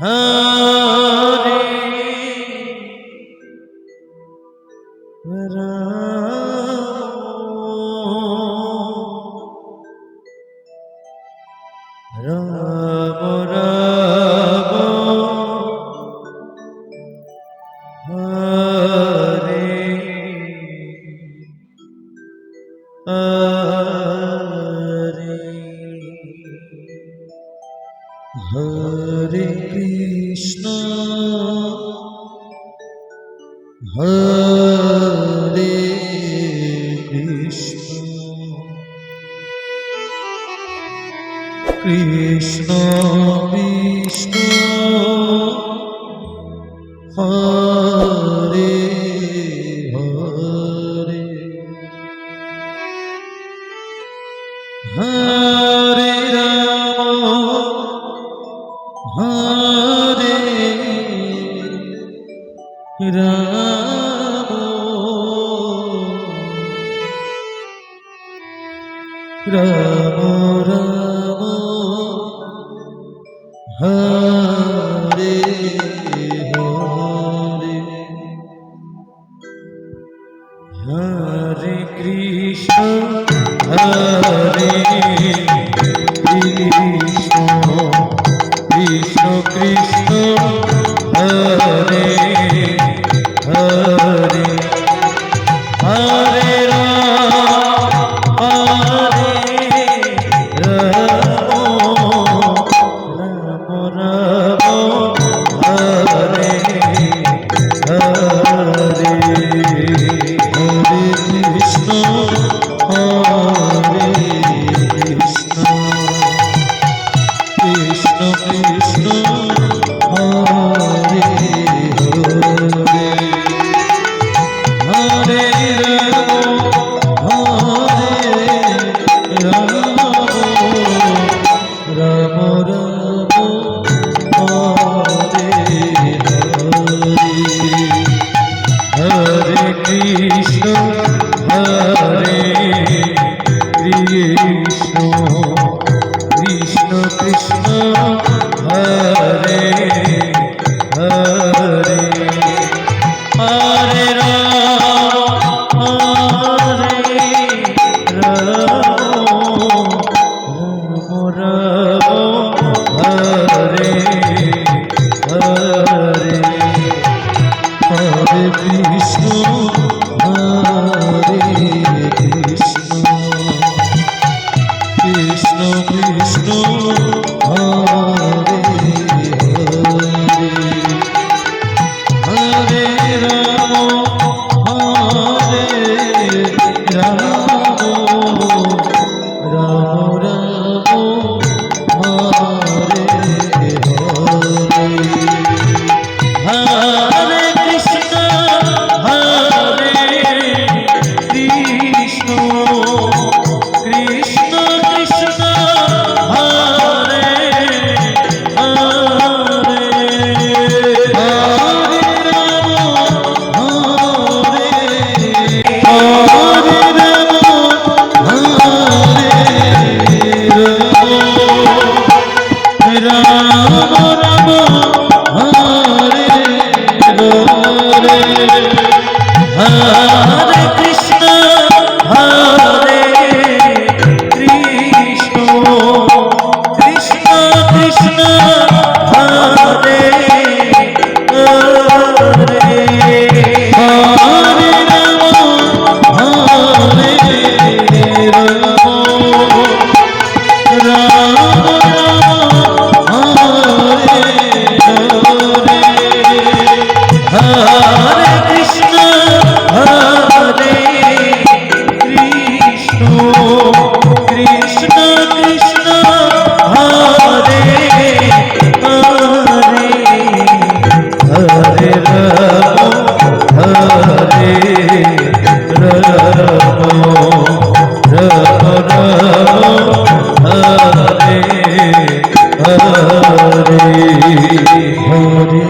হ্যাঁ হরে কৃষ্ণ। হরে কৃষ্ণ। কৃষ্ণ বিষ্ণু হরে হরে রাম। রাম রাম। হরে কৃষ্ণ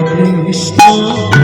Krishna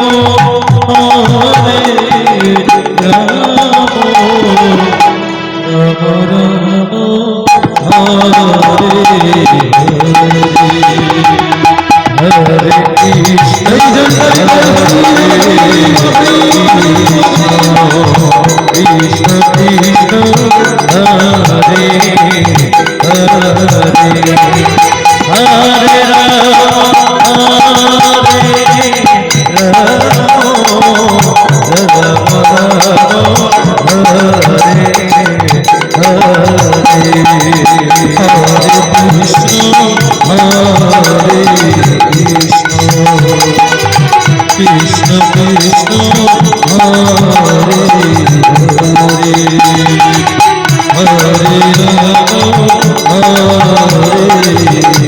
রাম রাম